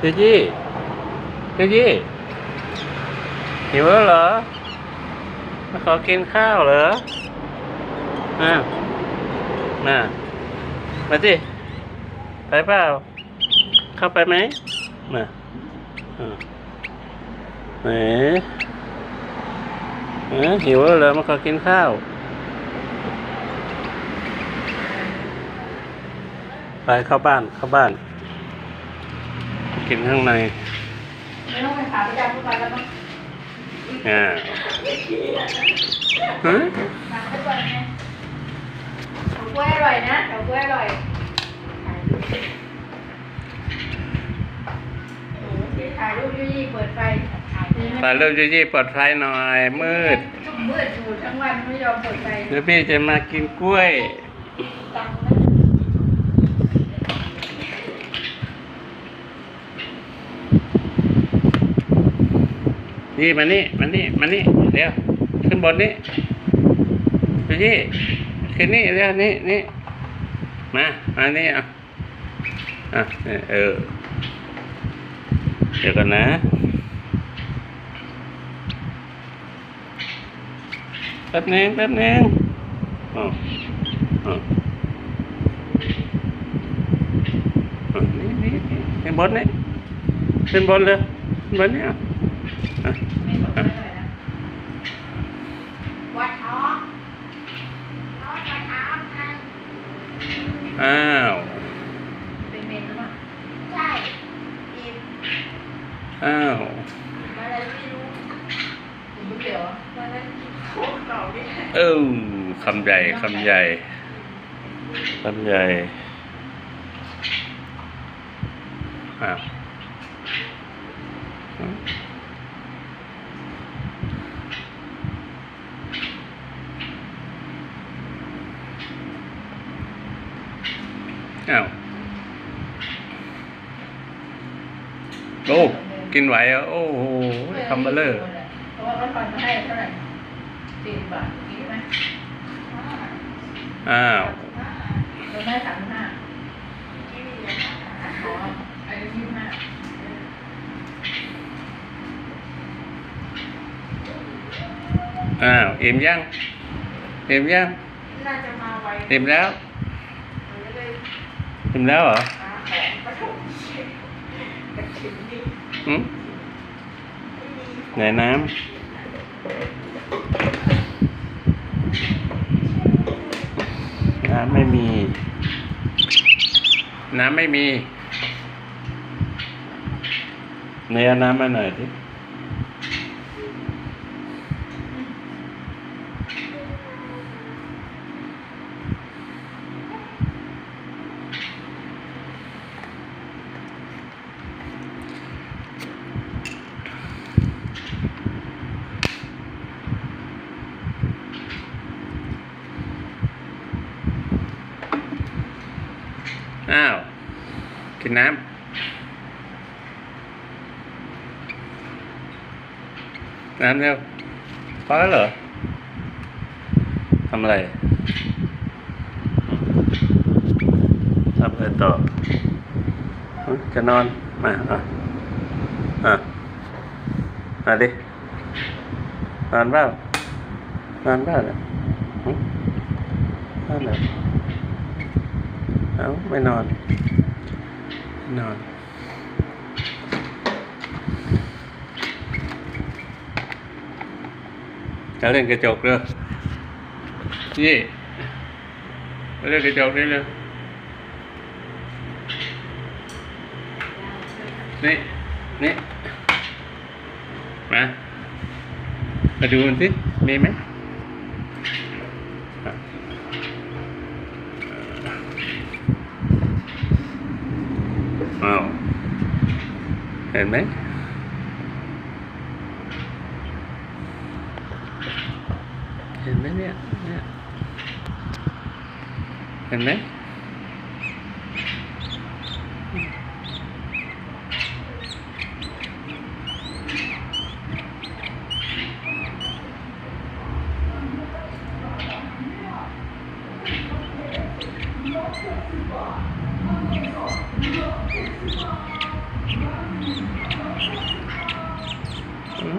เจยี่เจยี่หิวแล้วเหรอมาขอกินข้าวเหรออ้าวมามาสิไปเปล่า เข้าไปไหมมาอ่าไหนเอ้ยหิวแล้วเหรอมาขอกินข้าว ไปเข้าบ้านเข้าบ้าน กินข้างในไม่ต้องไปหาพี่ดาทุกวันแล้วมั้งอ่าฮะหาทุกวันไงเฉาก๊วยอร่อยนะเฉาก๊วยอร่อยถ่ายรูปยี่เปิดไฟถ่ายรูปตาเริ่มยี่ๆเปิดไฟหน่อย มืดมืดอยู่ทั้งวันไม่ยอมเปิดไฟเดี๋ยวพี่จะมากินกล้วย ตังค์ นี่มานี่มานี่มานี่เดี๋ยวขึ้นบนนี่ดูยี่ขึ้นนี่เดี๋ยวนี่นี่มามานี่อะอะเออเดี๋ยวกันนะแป๊บนึงแป๊บนึงอ๋ออ๋ออ๋อนี่นี่ขึ้นบนนี่ขึ้นบนเลยขึ้นบนนี่อะอะไม่เน่อย องท้องวัดท้องกันอ้าวเป็นเมนหรือเปล่าใช่อิ่มอ้าวอะไรไม่รู้อิ่มเดี๋ยววันนั้นกินโคตรเก่าเนี่ยเออคำใหญ่คำใหญ่คำใหญ่อ้าว อ้าวโอ้กินไหวเหรอะโอ้โหคำเบลเลอร์เพราะว่าเขาทอนมาให้เท่าไหร่สี่สิบบาทกินไหมอ้าวเราได้สามห้าอ๋ออายุยี่สิบห้าอ้าวอิ่มยังอิ่มยังน่าจะมาไวอิ่มแล้วเลย อิ่มแล้วเหรอหาของปฐมกระถิ่นนี่หืมไหนน้ำ น้ำไม่มี น้ำไม่มี เนื้อาน้ำมาหน่อยดิ อ้าว กินน้ำ น้ำเร็วพอแล้วเหรอ ทำอะไร ทำอะไรต่อ จะนอน มา อะ อะ มาดิ นอนเปล่านอนเปล่าเนี่ยนอนเหรอ เอ้าไม่นอน นอนจะเล่นกระจกเลยนี่มาเล่นกระจกนี่เลยนี่ นี่ มา มาดูมันสิมีไหมอะอ้าว เห็นไหมเห็นไหมเนี่ยเนี่ยเห็นไหม อืม